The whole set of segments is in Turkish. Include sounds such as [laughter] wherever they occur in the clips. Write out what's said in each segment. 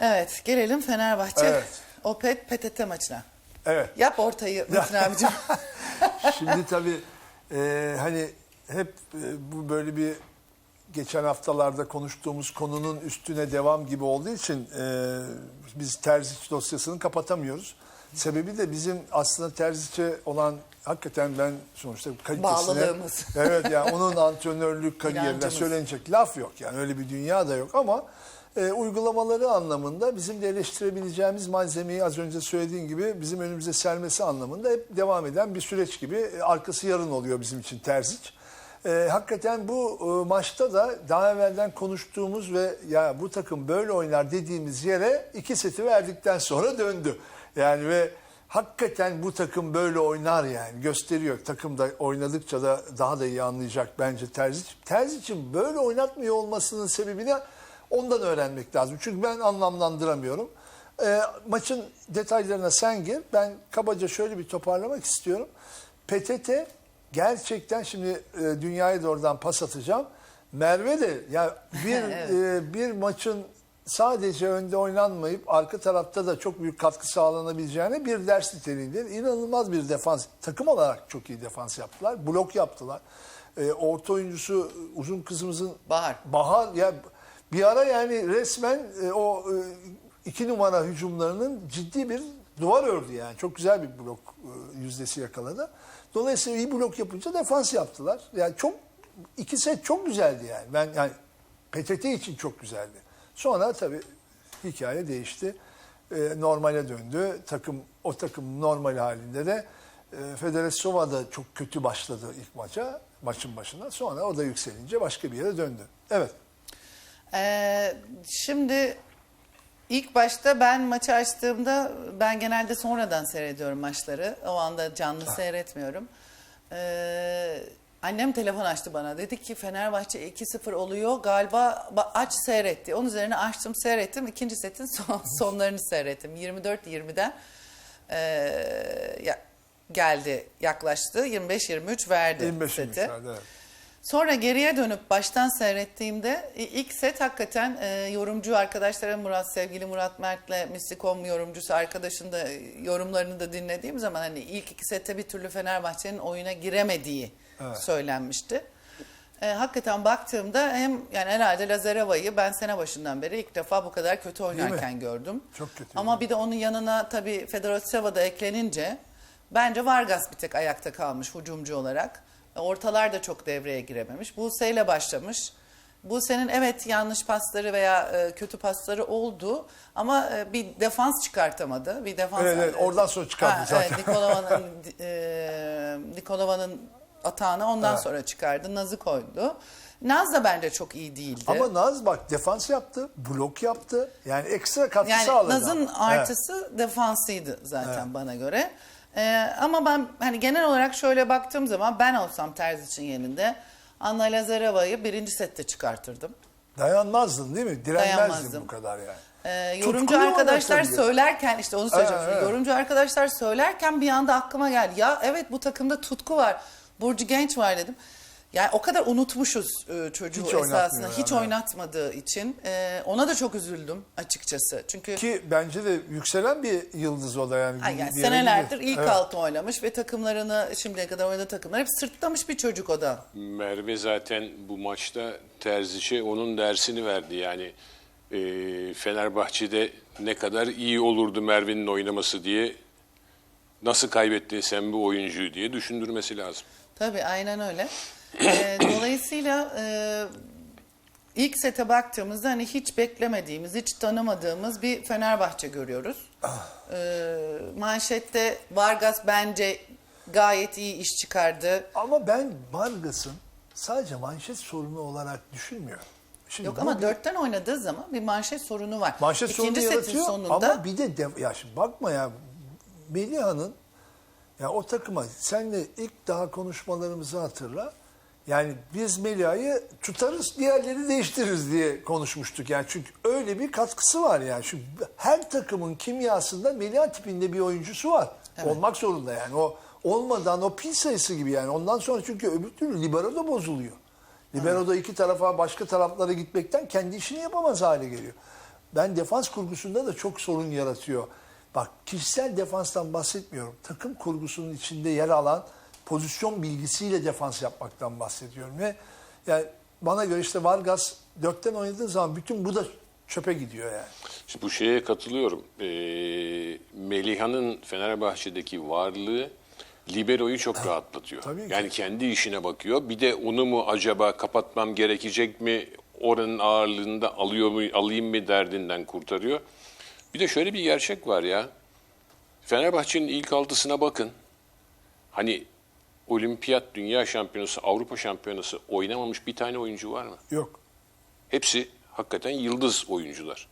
Evet gelelim Fenerbahçe. Evet. Opet PTT maçına. Evet. Yap ortayı Metin [laughs] abicim. Şimdi tabii e, hani hep e, bu böyle bir geçen haftalarda konuştuğumuz konunun üstüne devam gibi olduğu için e, biz Terzic dosyasını kapatamıyoruz. Sebebi de bizim aslında Terzic'e olan hakikaten ben sonuçta kalitesine... Bağlılığımız. [laughs] Evet yani onun antrenörlük kariyerine söylenecek laf yok yani öyle bir dünya da yok ama e, uygulamaları anlamında bizim de eleştirebileceğimiz malzemeyi az önce söylediğin gibi bizim önümüze sermesi anlamında hep devam eden bir süreç gibi E, arkası yarın oluyor bizim için Terzic. E, hakikaten bu e, maçta da daha evvelden konuştuğumuz ve ya bu takım böyle oynar dediğimiz yere iki seti verdikten sonra döndü. Yani ve hakikaten bu takım böyle oynar yani gösteriyor. Takım da oynadıkça da daha da iyi anlayacak bence Terzic. Terzic'in böyle oynatmıyor olmasının sebebini ondan öğrenmek lazım. Çünkü ben anlamlandıramıyorum. E, maçın detaylarına sen gir. Ben kabaca şöyle bir toparlamak istiyorum. PTT gerçekten şimdi e, dünyaya da oradan pas atacağım. Merve de ya bir [laughs] e, bir maçın sadece önde oynanmayıp arka tarafta da çok büyük katkı sağlanabileceğine bir ders niteliğinde inanılmaz bir defans takım olarak çok iyi defans yaptılar. Blok yaptılar. E, orta oyuncusu uzun kızımızın Bahar. Bahar ya bir ara yani resmen e, o e, iki numara hücumlarının ciddi bir duvar ördü yani. Çok güzel bir blok e, yüzdesi yakaladı. Dolayısıyla iyi blok yapınca defans yaptılar. Yani çok iki set çok güzeldi yani. Ben yani PTT için çok güzeldi. Sonra tabii hikaye değişti. E, normale döndü. Takım o takım normal halinde de e, Federasyova da çok kötü başladı ilk maça maçın başına. Sonra o da yükselince başka bir yere döndü. Evet. Ee, şimdi ilk başta ben maçı açtığımda ben genelde sonradan seyrediyorum maçları. O anda canlı seyretmiyorum. Ee, annem telefon açtı bana. Dedi ki Fenerbahçe 2-0 oluyor. Galiba ba- aç seyretti. Onun üzerine açtım seyrettim. İkinci setin son, [laughs] sonlarını seyrettim. 24-20'den ee, ya, geldi yaklaştı. 25-23 verdi 25 seti. evet. Sonra geriye dönüp baştan seyrettiğimde ilk set hakikaten e, yorumcu arkadaşlara Murat sevgili Murat Mert'le Mistikom yorumcusu arkadaşın da e, yorumlarını da dinlediğim zaman hani ilk iki sette bir türlü Fenerbahçe'nin oyuna giremediği söylenmişti. E, hakikaten baktığımda hem yani herhalde Lazareva'yı ben sene başından beri ilk defa bu kadar kötü oynarken gördüm. Çok kötü. Ama bir de onun yanına tabii Fedorosova da eklenince bence Vargas bir tek ayakta kalmış hücumcu olarak. Ortalar da çok devreye girememiş. Buse ile başlamış. Buse'nin evet yanlış pasları veya e, kötü pasları oldu ama e, bir defans çıkartamadı. Bir defans Evet, evet, oradan sonra çıkardı Ha, zaten. Evet, Nikolova'nın [laughs] e, Nikolova'nın atağını ondan Evet. sonra çıkardı. Naz'ı koydu. Naz da bence çok iyi değildi. Ama Naz bak defans yaptı, blok yaptı. Yani ekstra katkı Yani sağladı. Naz'ın artısı defansıydı zaten bana göre. Ee, ama ben hani genel olarak şöyle baktığım zaman ben olsam Terzic'in yerinde Anna Lazareva'yı birinci sette çıkartırdım. Evet. Dayanmazdın değil mi? Direnmezdin bu kadar yani. Ee, Tutkulu yorumcu arkadaşlar oynatabilir. söylerken işte onu söyleyeceğim. Evet, evet. Yorumcu arkadaşlar söylerken bir anda aklıma geldi. Ya evet bu takımda tutku var. Burcu Genç var dedim. Yani o kadar unutmuşuz e, çocuğu Hiç esasında. yani, Hiç evet. oynatmadığı için. E, ona da çok üzüldüm açıkçası. Çünkü Ki bence de yükselen bir yıldız o da yani. Ay yani bir yere senelerdir gidiyor. ilk Evet. altı oynamış ve takımlarını şimdiye kadar oynadığı takımlar hep sırtlamış bir çocuk o da. Merve zaten bu maçta Terzic'e onun dersini verdi. Yani e, Fenerbahçe'de ne kadar iyi olurdu Merve'nin oynaması diye nasıl kaybetti sen bu oyuncuyu diye düşündürmesi lazım. Tabii aynen öyle. Ee, [coughs] dolayısıyla e, ilk sete baktığımızda hani hiç beklemediğimiz, hiç tanımadığımız bir Fenerbahçe görüyoruz. Ee, manşette Vargas bence gayet iyi iş çıkardı. Ama ben Vargas'ın sadece manşet sorunu olarak düşünmüyorum. Şimdi Yok ama bir- dörtten oynadığı zaman bir manşet sorunu var. Manşet sorunu İkinci setin yaratıyor sonunda ama bir de, de ya şimdi bakma ya Meliha'nın ya o takıma senle ilk daha konuşmalarımızı hatırla. Yani biz Meliha'yı tutarız diğerleri değiştiririz diye konuşmuştuk yani çünkü öyle bir katkısı var yani. Çünkü her takımın kimyasında Meliha tipinde bir oyuncusu var. Olmak zorunda yani o olmadan o pil sayısı gibi yani ondan sonra çünkü öbür türlü libero da bozuluyor. Libero da iki tarafa başka taraflara gitmekten kendi işini yapamaz hale geliyor. ben defans kurgusunda da çok sorun yaratıyor. Bak kişisel defanstan bahsetmiyorum. Takım kurgusunun içinde yer alan pozisyon bilgisiyle defans yapmaktan bahsediyorum. Ve yani bana göre işte Vargas dörtten oynadığı zaman bütün bu da çöpe gidiyor yani. Şimdi bu şeye katılıyorum. Ee, Meliha'nın Fenerbahçe'deki varlığı Libero'yu çok rahatlatıyor. Tabii ki. Yani kendi işine bakıyor. Bir de onu mu acaba kapatmam gerekecek mi? Oranın ağırlığında alıyor mu, alayım mı derdinden kurtarıyor. Bir de şöyle bir gerçek var ya. Fenerbahçe'nin ilk altısına bakın. Hani olimpiyat, dünya şampiyonası, Avrupa şampiyonası oynamamış bir tane oyuncu var mı? Yok. Hepsi hakikaten yıldız oyuncular.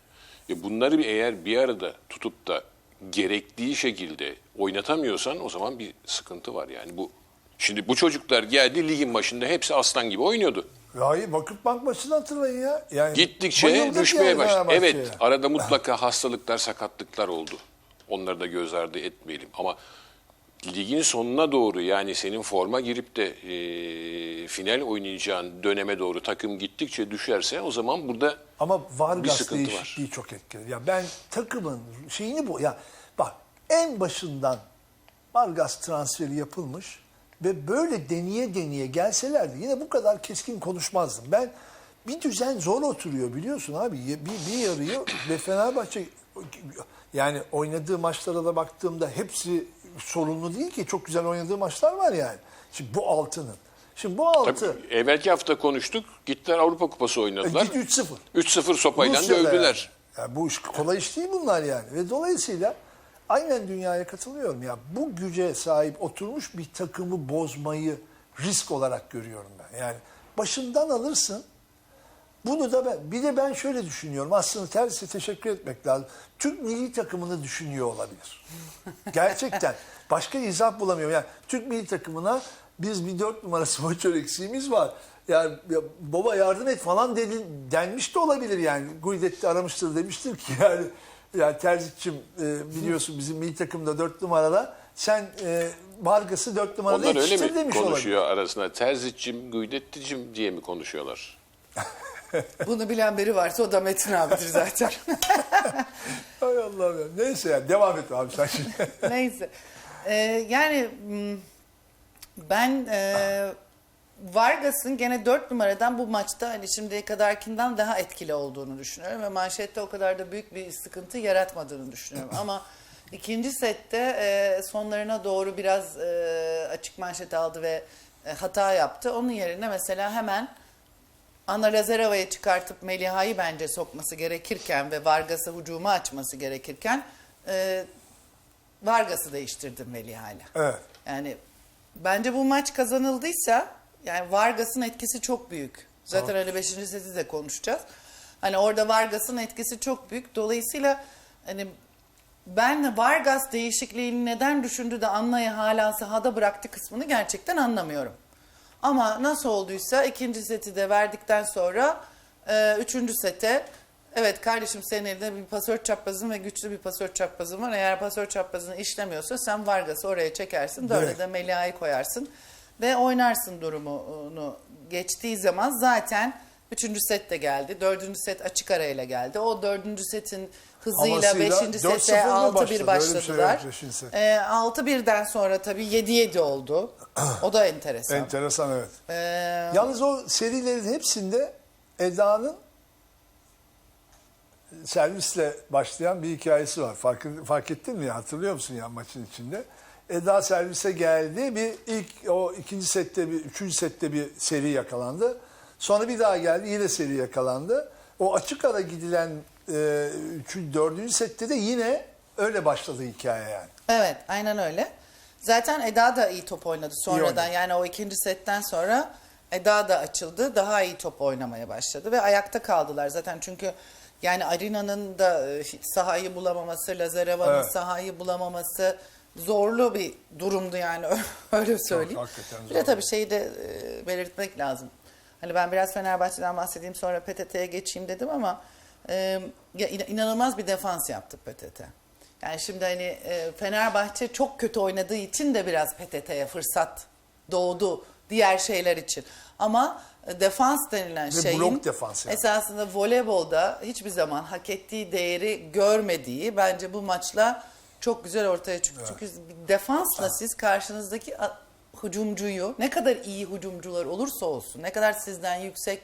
Ve bunları bir- eğer bir arada tutup da gerektiği şekilde oynatamıyorsan o zaman bir sıkıntı var yani bu. Şimdi bu çocuklar geldi ligin başında hepsi aslan gibi oynuyordu. Ya hayır, Vakıfbank maçını hatırlayın ya. Yani Gittikçe bayıldık düşmeye yani başladı. Fenerbahçe'ye. Evet arada mutlaka hastalıklar, sakatlıklar oldu. Onları da göz ardı etmeyelim. Ama ligin sonuna doğru yani senin forma girip de e, final oynayacağın döneme doğru takım gittikçe düşerse o zaman burada Ama Bir Vargas sıkıntı var. değişikliği çok etkili. Ya ben takımın şeyini bu. Ya bak en başından Vargas transferi yapılmış ve böyle deneye deneye gelselerdi yine bu kadar keskin konuşmazdım. Ben bir düzen zor oturuyor biliyorsun abi. Bir, bir yarıyı ve Fenerbahçe yani oynadığı maçlara da baktığımda hepsi sorunlu değil ki. Çok güzel oynadığı maçlar var yani. Şimdi bu altının. Şimdi bu altı Tabii, evvelki hafta konuştuk. Gittiler Avrupa Kupası oynadılar. Git 3-0. 3-0 sopayla Rusya'da dövdüler. Yani. Ya bu iş kolay iş değil bunlar yani. Ve dolayısıyla aynen dünyaya katılıyorum ya. Bu güce sahip oturmuş bir takımı bozmayı risk olarak görüyorum ben. Yani başından alırsın. Bunu da ben, bir de ben şöyle düşünüyorum. Aslında tersi teşekkür etmek lazım. Türk milli takımını düşünüyor olabilir. Gerçekten. [laughs] Başka izah bulamıyorum. Yani Türk milli takımına biz bir dört numarası maçör eksiğimiz var. Yani ya baba yardım et falan dedi, denmiş de olabilir yani. Guidetti aramıştır demiştir ki yani yani Terzic'cim e, biliyorsun bizim milli takımda dört numarada sen e, Vargas'ı dört numarada Onlar öyle yetiştir mi demiş olabilir. konuşuyor arasında? Terzicim, Güydetticim diye mi konuşuyorlar? [laughs] Bunu bilen biri varsa o da Metin abidir zaten. [laughs] Hay Allah'ım ya. Neyse yani devam et abi sen şimdi. [laughs] Neyse. Ee, yani m, ben e, Vargas'ın gene 4 numaradan bu maçta hani şimdiye kadarkinden daha etkili olduğunu düşünüyorum ve manşette o kadar da büyük bir sıkıntı yaratmadığını düşünüyorum. Ama ikinci sette e, sonlarına doğru biraz e, açık manşet aldı ve e, hata yaptı. Onun yerine mesela hemen Ana Lazarova'yı çıkartıp Meliha'yı bence sokması gerekirken ve Vargas'a hücumu açması gerekirken e, Vargas'ı değiştirdim Meliha'yla. Evet. Yani bence bu maç kazanıldıysa yani Vargas'ın etkisi çok büyük. Zaten öyle 5. seti de konuşacağız. Hani orada Vargas'ın etkisi çok büyük. Dolayısıyla hani ben Vargas değişikliğini neden düşündü de Anna'yı hala sahada bıraktı kısmını gerçekten anlamıyorum. Ama nasıl olduysa ikinci seti de verdikten sonra e, üçüncü sete evet kardeşim senin elinde bir pasör çaprazın ve güçlü bir pasör çaprazın var. Eğer pasör çaprazını işlemiyorsa sen Vargas'ı oraya çekersin. Dörde de Melia'yı koyarsın ve oynarsın durumunu geçtiği zaman zaten üçüncü set de geldi. Dördüncü set açık arayla geldi. O dördüncü setin hızıyla Havasıyla beşinci 4-0 sete mı 6-1 başladı? Öyle bir şey başladılar. set. E, 6-1'den sonra tabii 7-7 oldu. [clears throat] O da enteresan. Enteresan evet. Ee, Yalnız o serilerin hepsinde Eda'nın servisle başlayan bir hikayesi var. Fark, fark ettin mi? Hatırlıyor musun ya maçın içinde? Eda servise geldi. Bir ilk o ikinci sette bir üçüncü sette bir seri yakalandı. Sonra bir daha geldi yine seri yakalandı. O açık ara gidilen e, üçüncü, dördüncü sette de yine öyle başladı hikaye yani. Evet, aynen öyle. Zaten Eda da iyi top oynadı sonradan. oynadı. Yani o ikinci setten sonra Eda da açıldı. Daha iyi top oynamaya başladı ve ayakta kaldılar zaten çünkü yani Arina'nın da e, sahayı bulamaması, Lazareva'nın Evet. sahayı bulamaması zorlu bir durumdu yani [laughs] öyle söyleyeyim. hakikaten bir de tabii şeyi de e, belirtmek lazım. Hani ben biraz Fenerbahçe'den bahsedeyim sonra PTT'ye geçeyim dedim ama e, inanılmaz bir defans yaptı PTT. Yani şimdi hani e, Fenerbahçe çok kötü oynadığı için de biraz PTT'ye fırsat doğdu diğer şeyler için. Ama e, defans denilen Ve şeyin blok defans yani. esasında voleybolda hiçbir zaman hak ettiği değeri görmediği bence bu maçla çok güzel ortaya çıktı. Çünkü bir defansla siz karşınızdaki hücumcuyu ne kadar iyi hücumcular olursa olsun, ne kadar sizden yüksek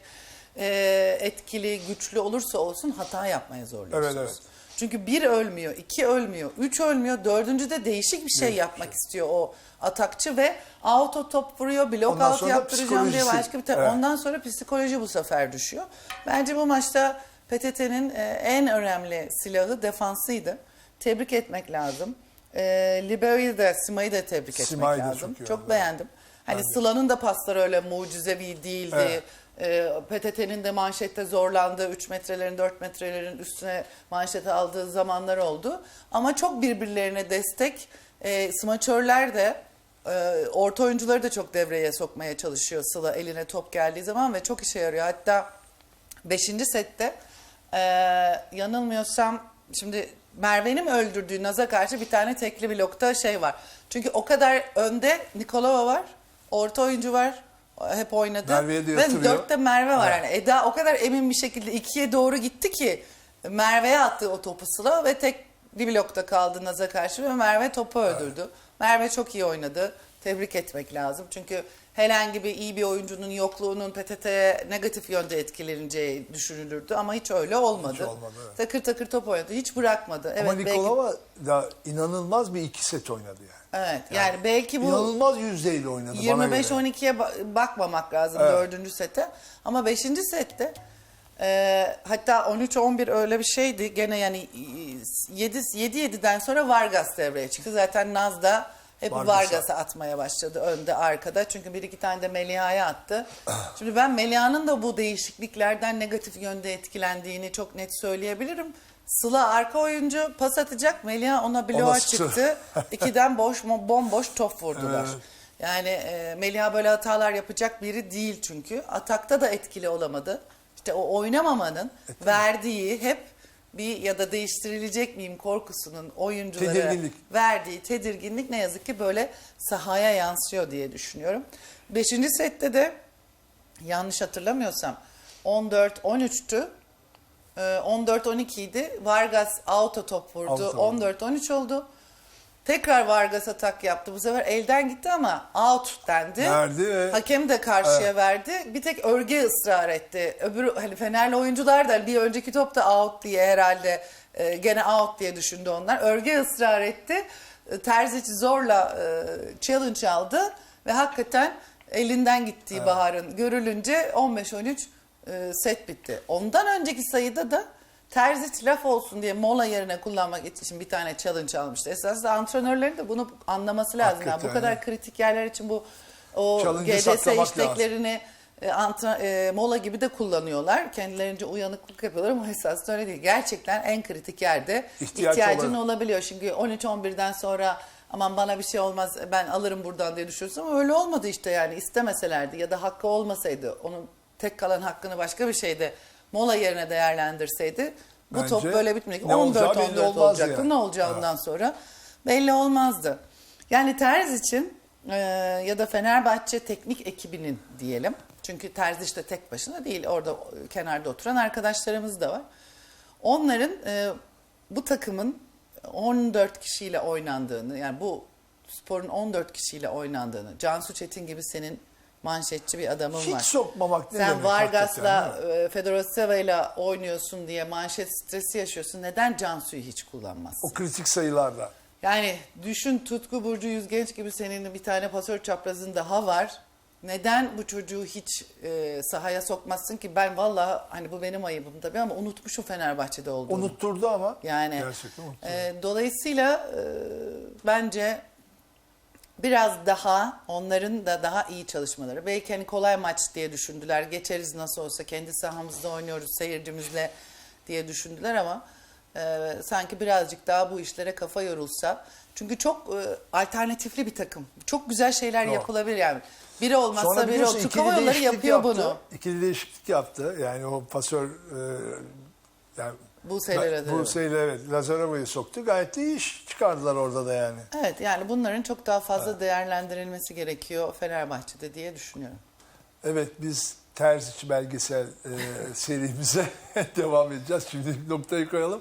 e, etkili, güçlü olursa olsun hata yapmaya zorluyorsunuz. Evet, evet. Çünkü bir ölmüyor, iki ölmüyor, üç ölmüyor, dördüncü de değişik bir şey yapmak istiyor o atakçı ve auto top vuruyor, blok out yaptıracağım diye başka bir Evet. Ondan sonra psikoloji bu sefer düşüyor. Bence bu maçta PTT'nin e, en önemli silahı defansıydı. Tebrik etmek lazım. E, Libero'yu da Sima'yı da tebrik Sima'yı etmek da lazım. çok iyi Çok, oynadı. beğendim. Hani Sıla'nın da pasları öyle mucizevi değildi. Evet. E, PTT'nin de manşette zorlandığı 3 metrelerin 4 metrelerin üstüne manşete aldığı zamanlar oldu. Ama çok birbirlerine destek. E, smaçörler de e, orta oyuncuları da çok devreye sokmaya çalışıyor Sıla eline top geldiği zaman ve çok işe yarıyor. Hatta 5. sette e, yanılmıyorsam şimdi Merve'nin öldürdüğü Naz'a karşı bir tane tekli blokta şey var. Çünkü o kadar önde Nikolova var, orta oyuncu var, hep oynadı. Merve'ye de Ve yatırıyor. dörtte Merve var. Yani Eda o kadar emin bir şekilde ikiye doğru gitti ki Merve'ye attı o topu Sıla ve tek bir blokta kaldı Naz'a karşı ve Merve topu öldürdü. Merve çok iyi oynadı. Tebrik etmek lazım. Çünkü Helen gibi iyi bir oyuncunun yokluğunun PTT'ye negatif yönde etkileneceği düşünülürdü ama hiç öyle olmadı. Hiç olmadı, evet. Takır takır top oynadı. Hiç bırakmadı. Evet, Ama belki, Nikolova da inanılmaz bir iki set oynadı yani. evet, yani, belki bu İnanılmaz yüzdeyle oynadı bana göre. 25-12'ye ba- bakmamak lazım Evet. dördüncü sete. Ama beşinci sette e, hatta 13-11 öyle bir şeydi. Gene yani 7-7'den sonra Vargas devreye çıktı. Zaten Naz da hep Vargas'a. Vargas'a atmaya başladı önde arkada. Çünkü bir iki tane de Meliha'ya attı. [clears throat] Şimdi ben Meliha'nın da bu değişikliklerden negatif yönde etkilendiğini çok net söyleyebilirim. Sıla arka oyuncu pas atacak. Meliha ona bloğa Ona su- çıktı. [laughs] İkiden boş bomboş top vurdular. Evet. Yani e, Meliha böyle hatalar yapacak biri değil çünkü. Atakta da etkili olamadı. İşte o oynamamanın verdiği hep bir ya da değiştirilecek miyim korkusunun oyunculara Tedirginlik. verdiği tedirginlik ne yazık ki böyle sahaya yansıyor diye düşünüyorum. Beşinci sette de yanlış hatırlamıyorsam 14-13'tü. Ee, 14-12 idi. Vargas auto top vurdu. 14-13 oldu. Tekrar Vargas atak yaptı. Bu sefer elden gitti ama out dendi. Verdi ve- Hakem de karşıya verdi. Bir tek Örge ısrar etti. Öbürü hani Fenerli oyuncular da bir önceki top da out diye herhalde e, gene out diye düşündü onlar. Örge ısrar etti. E, Terzic zorla e, challenge aldı ve hakikaten elinden gittiği Bahar'ın görülünce 15-13 e, set bitti. Ondan önceki sayıda da Terzic laf olsun diye mola yerine kullanmak için bir tane challenge almıştı. Esasında antrenörlerin de bunu anlaması lazım. Yani bu Hakikaten, kadar kritik yerler için bu o Challenge'ı GDS saklamak isteklerini e, antra- e, mola gibi de kullanıyorlar. Kendilerince uyanıklık yapıyorlar ama esasında öyle değil. Gerçekten en kritik yerde İhtiyaç ihtiyacın olan. olabiliyor. Çünkü 13-11'den sonra aman bana bir şey olmaz ben alırım buradan diye düşünüyorsun ama öyle olmadı işte yani istemeselerdi ya da hakkı olmasaydı onun tek kalan hakkını başka bir şeyde mola yerine değerlendirseydi bu Bence top böyle bitmeyecek. ne olacağı belli 14-14 olmazdı olacaktı. yani. Ne olacağı ondan sonra belli olmazdı. Yani Terz için e, ya da Fenerbahçe teknik ekibinin diyelim. Çünkü Terz işte tek başına değil. Orada e, kenarda oturan arkadaşlarımız da var. Onların e, bu takımın 14 kişiyle oynandığını yani bu sporun 14 kişiyle oynandığını Cansu Çetin gibi senin manşetçi bir adamın Hiç var. sokmamak ne Sen demek Vargas'la e, Fedoroseva'yla oynuyorsun diye manşet stresi yaşıyorsun. Neden Cansu'yu hiç kullanmazsın? O kritik sayılarda. Yani düşün Tutku Burcu Yüzgenç gibi senin bir tane pasör çaprazın daha var. Neden bu çocuğu hiç e, sahaya sokmazsın ki? Ben vallahi hani bu benim ayıbım tabii ama unutmuşum Fenerbahçe'de olduğunu. Unutturdu ama. Yani Gerçekten unutturdu. e, dolayısıyla e, bence biraz daha onların da daha iyi çalışmaları. Belki hani kolay maç diye düşündüler. Geçeriz nasıl olsa kendi sahamızda oynuyoruz seyircimizle diye düşündüler ama e, sanki birazcık daha bu işlere kafa yorulsa. Çünkü çok e, alternatifli bir takım. Çok güzel şeyler Doğru. yapılabilir yani. Biri olmazsa Sonra biri olur. Türk Hava Yolları yapıyor yaptı. bunu. İkili değişiklik yaptı. Yani o pasör e, yani Buse'yle Lazarova. Buse'yle evet Lazarova'yı soktu. Gayet de iyi iş çıkardılar orada da yani. Evet yani bunların çok daha fazla değerlendirilmesi gerekiyor Fenerbahçe'de diye düşünüyorum. Evet biz Terziç belgesel e, [laughs] serimize [laughs] devam edeceğiz. Şimdi noktayı koyalım.